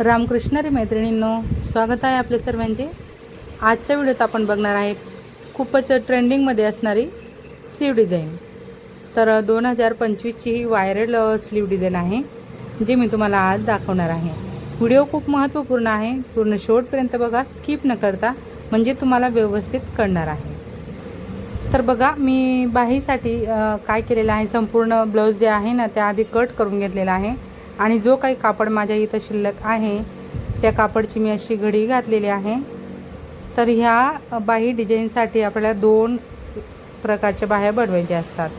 रामकृष्णरी मैत्रिणींनो स्वागत आहे आपले सर्वांचे. आजच्या व्हिडिओत आपण बघणार आहेत खूपच ट्रेंडिंगमध्ये असणारी स्लीव डिझाईन. तर दोन हजार पंचवीसची ही व्हायरल स्लीव डिझाईन आहे जे मी तुम्हाला आज दाखवणार आहे. व्हिडिओ खूप महत्त्वपूर्ण आहे पूर्ण शेवटपर्यंत बघा स्किप न करता म्हणजे तुम्हाला व्यवस्थित कळणार आहे. तर बघा मी बाहीसाठी काय केलेलं आहे संपूर्ण ब्लाऊज जे आहे ना त्या आधी कट करून घेतलेला आहे. आणि जो काही कापड माझ्या इथं शिल्लक आहे त्या कापडची मी अशी घडी घातलेली आहे. तर ह्या बाही डिझाईनसाठी आपल्याला दोन प्रकारच्या बाह्या बनवायच्या असतात.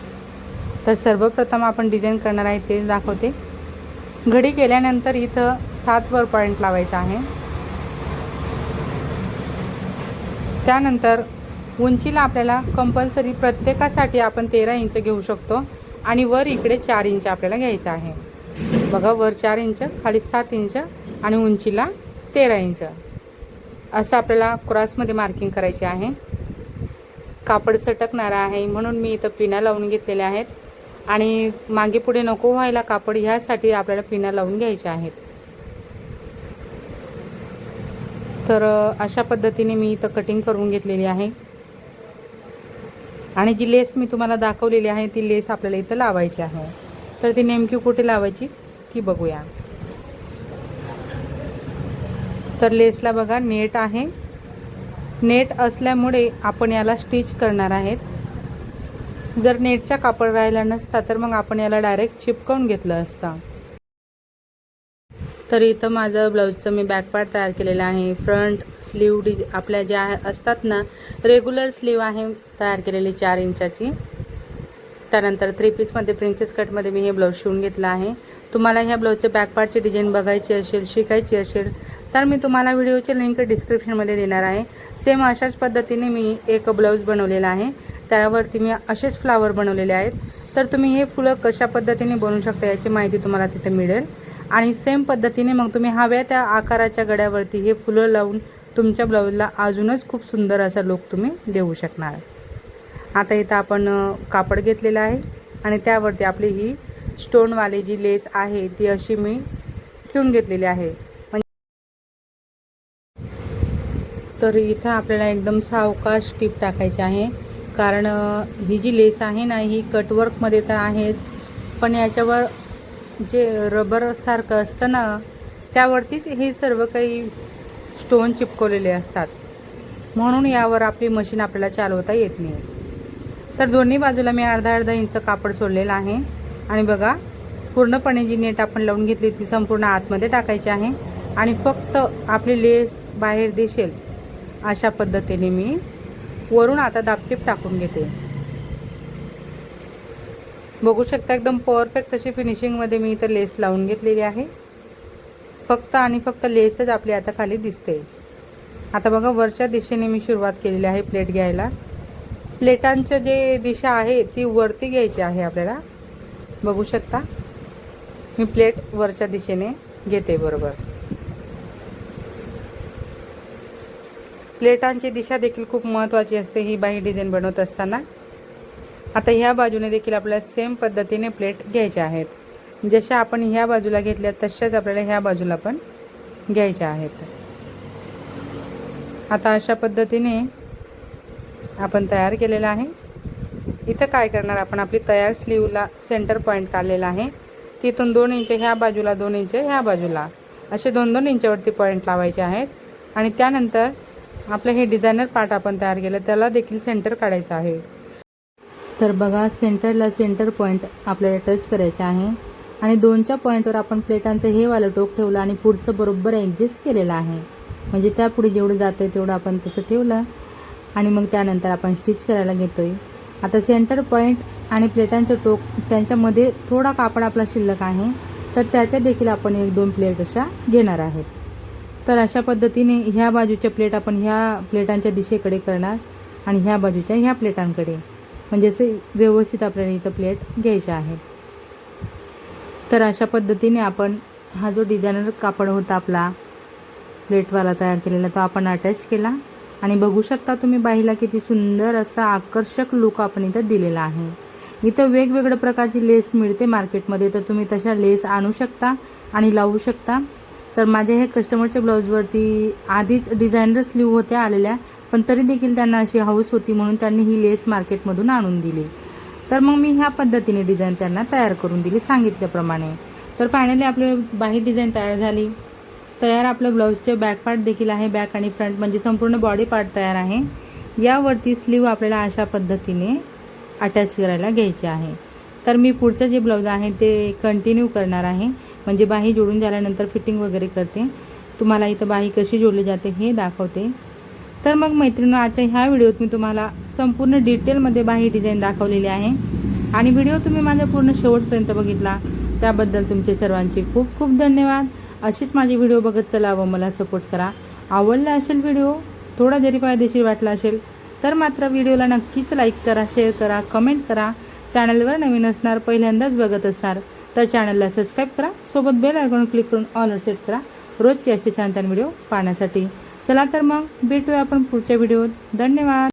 तर सर्वप्रथम आपण डिझाईन करणार आहे ते दाखवते. घडी केल्यानंतर इथं सातवर पॉईंट लावायचा आहे. त्यानंतर उंचीला आपल्याला कंपल्सरी प्रत्येकासाठी आपण तेरा इंच घेऊ शकतो आणि वर इकडे चार इंच आपल्याला घ्यायचं आहे. बघा वर चार इंच खाली सात इंच आणि उंचीला तेरा इंच. असं आपल्याला क्रॉसमध्ये मार्किंग करायचे आहे. कापड सटकणारा आहे म्हणून मी इथं पिना लावून घेतलेल्या आहेत. आणि मागे पुढे नको व्हायला कापड ह्यासाठी आपल्याला पिना लावून घ्यायच्या आहेत. तर अशा पद्धतीने मी इथं कटिंग करून घेतलेली आहे. आणि जी लेस मी तुम्हाला दाखवलेली आहे ती लेस आपल्याला इथं लावायची आहे. तर ती नेमकी कुठे लावायची? ती बघूया. तर लेसला बघा नेट आहे. नेट असल्यामुळे आपण याला स्टिच करणार आहेत. जर नेटचा कापड राहिला नसता तर मग आपण याला डायरेक्ट चिपकवून घेतलं असतं. तर इथं माझं ब्लाऊजचं मी बॅकपार्ट तयार केलेलं आहे. फ्रंट स्लीव डि आपल्या ज्या असतात ना रेग्युलर स्लीव आहे तयार केलेली चार इंचाची. त्यानंतर थ्री पीसमध्ये प्रिन्सेस कटमध्ये मी हे ब्लाऊज शिवून घेतला आहे. तुम्हाला ह्या ब्लाऊजच्या बॅकपार्टची डिझाईन बघायची असेल शिकायची असेल तर मी तुम्हाला व्हिडिओची लिंक डिस्क्रिप्शनमध्ये देणार आहे. सेम अशाच पद्धतीने मी एक ब्लाऊज बनवलेला आहे. त्यावरती मी असेच फ्लावर बनवलेले आहेत. तर तुम्ही हे फुलं कशा पद्धतीने बनवू शकता याची माहिती तुम्हाला तिथे मिळेल. आणि सेम पद्धतीने मग तुम्ही हव्या त्या आकाराच्या गड्यावरती हे फुलं लावून तुमच्या ब्लाऊजला अजूनच खूप सुंदर असा लुक तुम्ही देऊ शकणार. आता इथं आपण कापड घेतलेलं आहे आणि त्यावरती आपली ही स्टोनवाली जी लेस आहे ती अशी मी ठेवून घेतलेली आहे. म्हणजे तर इथं आपल्याला एकदम सावकाश टीप टाकायची आहे. कारण ही जी लेस आहे ना ही कटवर्कमध्ये तर आहेच. पण याच्यावर जे रबरसारखं असतं ना त्यावरतीच हे सर्व काही स्टोन चिपकवलेले असतात. म्हणून यावर आपली मशीन आपल्याला चालवता येत नाही. तर दोन्ही बाजूला मी अर्धा अर्धा इंच कापड सोडलेलं आहे. आणि बघा पूर्णपणे जी नेट आपण लावून घेतली ती संपूर्ण आतमध्ये टाकायची आहे. आणि फक्त आपली लेस बाहेर दिसेल अशा पद्धतीने मी वरून आता दापटीप टाकून घेते. बघू शकता एकदम परफेक्ट अशी फिनिशिंगमध्ये मी इथं लेस लावून घेतलेली आहे. फक्त आणि फक्त लेसच आपली आता खाली दिसते. आता बघा वरच्या दिशेने मी सुरुवात केलेली आहे प्लेट घ्यायला. प्लेटांचं जे दिशा आहे ती वरती घ्यायची आहे आपल्याला. बघू शकता? मी प्लेट वरच्या दिशेने घेते बरोबर. प्लेटांची दिशा देखील खूप महत्त्वाची असते ही बाही डिझाईन बनवत असताना. आता ह्या बाजूने देखील आपल्याला सेम पद्धतीने प्लेट घ्यायच्या आहेत. जशा आपण ह्या बाजूला घेतल्या तशाच आपल्याला ह्या बाजूला पण घ्यायच्या आहेत. आता अशा पद्धतीने आपण तयार केलेलं आहे. इथं काय करणार आपण? आपली तयार स्लीवला सेंटर पॉईंट काढलेला आहे. तिथून दोन इंच ह्या बाजूला दोन इंच ह्या बाजूला. असे दोन दोन इंचावरती पॉईंट लावायचे आहेत. आणि त्यानंतर आपलं हे डिझायनर पार्ट आपण तयार केलं त्याला देखील सेंटर काढायचं आहे. तर बघा सेंटरला सेंटर पॉईंट आपल्याला टच करायचे आहे. आणि दोनच्या पॉईंटवर आपण प्लेटांचं हे वालं टोक ठेवलं आणि पुढचं बरोबर ॲडजस्ट केलेलं आहे. म्हणजे त्यापुढे जेवढं जातं आहे तेवढं आपण तसं ठेवलं. आणि मग त्यानंतर आपण स्टिच करायला घेतो आहे आता सेंटर पॉईंट आणि प्लेटांचं टोक त्यांच्यामध्ये थोडा कापड आपला शिल्लक आहे तर त्याच्या देखील आपण एक दोन प्लेट अशा घेणार आहेत. तर अशा पद्धतीने ह्या बाजूच्या प्लेट आपण ह्या प्लेटांच्या दिशेकडे करणार आणि ह्या बाजूच्या ह्या प्लेटांकडे म्हणजे असे व्यवस्थित आपल्याला इथं प्लेट घ्यायच्या आहेत. तर अशा पद्धतीने आपण हा जो डिझायनर कापड होता आपला प्लेटवाला तयार केलेला तो आपण अटॅच केला. आणि बघू शकता तुम्ही बाईला किती सुंदर असा आकर्षक लुक आपण इथं दिलेला आहे. इथं वेगवेगळ्या प्रकारची लेस मिळते मार्केटमध्ये तर तुम्ही तशा लेस आणू शकता आणि लावू शकता. तर माझ्या हे कस्टमरच्या ब्लाऊजवरती आधीच डिझायनर स्लीव होत्या आलेल्या पण तरी देखील त्यांना अशी हाऊस होती म्हणून त्यांनी ही लेस मार्केटमधून आणून दिली. तर मग मी ह्या पद्धतीने डिझाईन त्यांना तयार करून दिली सांगितल्याप्रमाणे. तर फायनली आपली बाही डिझाईन तयार झाली. तयार आपलं ब्लाऊजचे बॅक पार्ट देखील आहे. बॅक आणि फ्रंट म्हणजे संपूर्ण बॉडी पार्ट तयार आहे. यावरती स्लीव आपल्याला अशा पद्धतीने अटॅच करायला घ्यायची आहे. तर मी पुढचं जे ब्लाऊज आहे ते कंटिन्यू करणार आहे. म्हणजे बाही जोडून झाल्यानंतर फिटिंग वगैरे करते. तुम्हाला इथं बाही कशी जोडली जाते हे दाखवते. तर मग मैत्रिणी आजच्या ह्या व्हिडिओत मी तुम्हाला संपूर्ण डिटेलमध्ये बाही डिझाईन दाखवलेली आहे. आणि व्हिडिओ तुम्ही माझा पूर्ण शेवटपर्यंत बघितला. त्याबद्दल तुमचे सर्वांचे खूप खूप धन्यवाद. अशीच माझे व्हिडिओ बघत चला व मला सपोर्ट करा. आवडला असेल व्हिडिओ थोडा जरी फायदेशीर वाटला असेल तर मात्र व्हिडिओला नक्कीच लाईक करा शेअर करा कमेंट करा. चॅनलवर नवीन असणार पहिल्यांदाच बघत असणार तर चॅनलला सबस्क्राईब करा. सोबत बेल आयकॉन क्लिक करून ऑल सेट करा. रोजचे असे छान छान व्हिडिओ पाहण्यासाठी. चला तर मग भेटूया आपण पुढच्या व्हिडिओत धन्यवाद.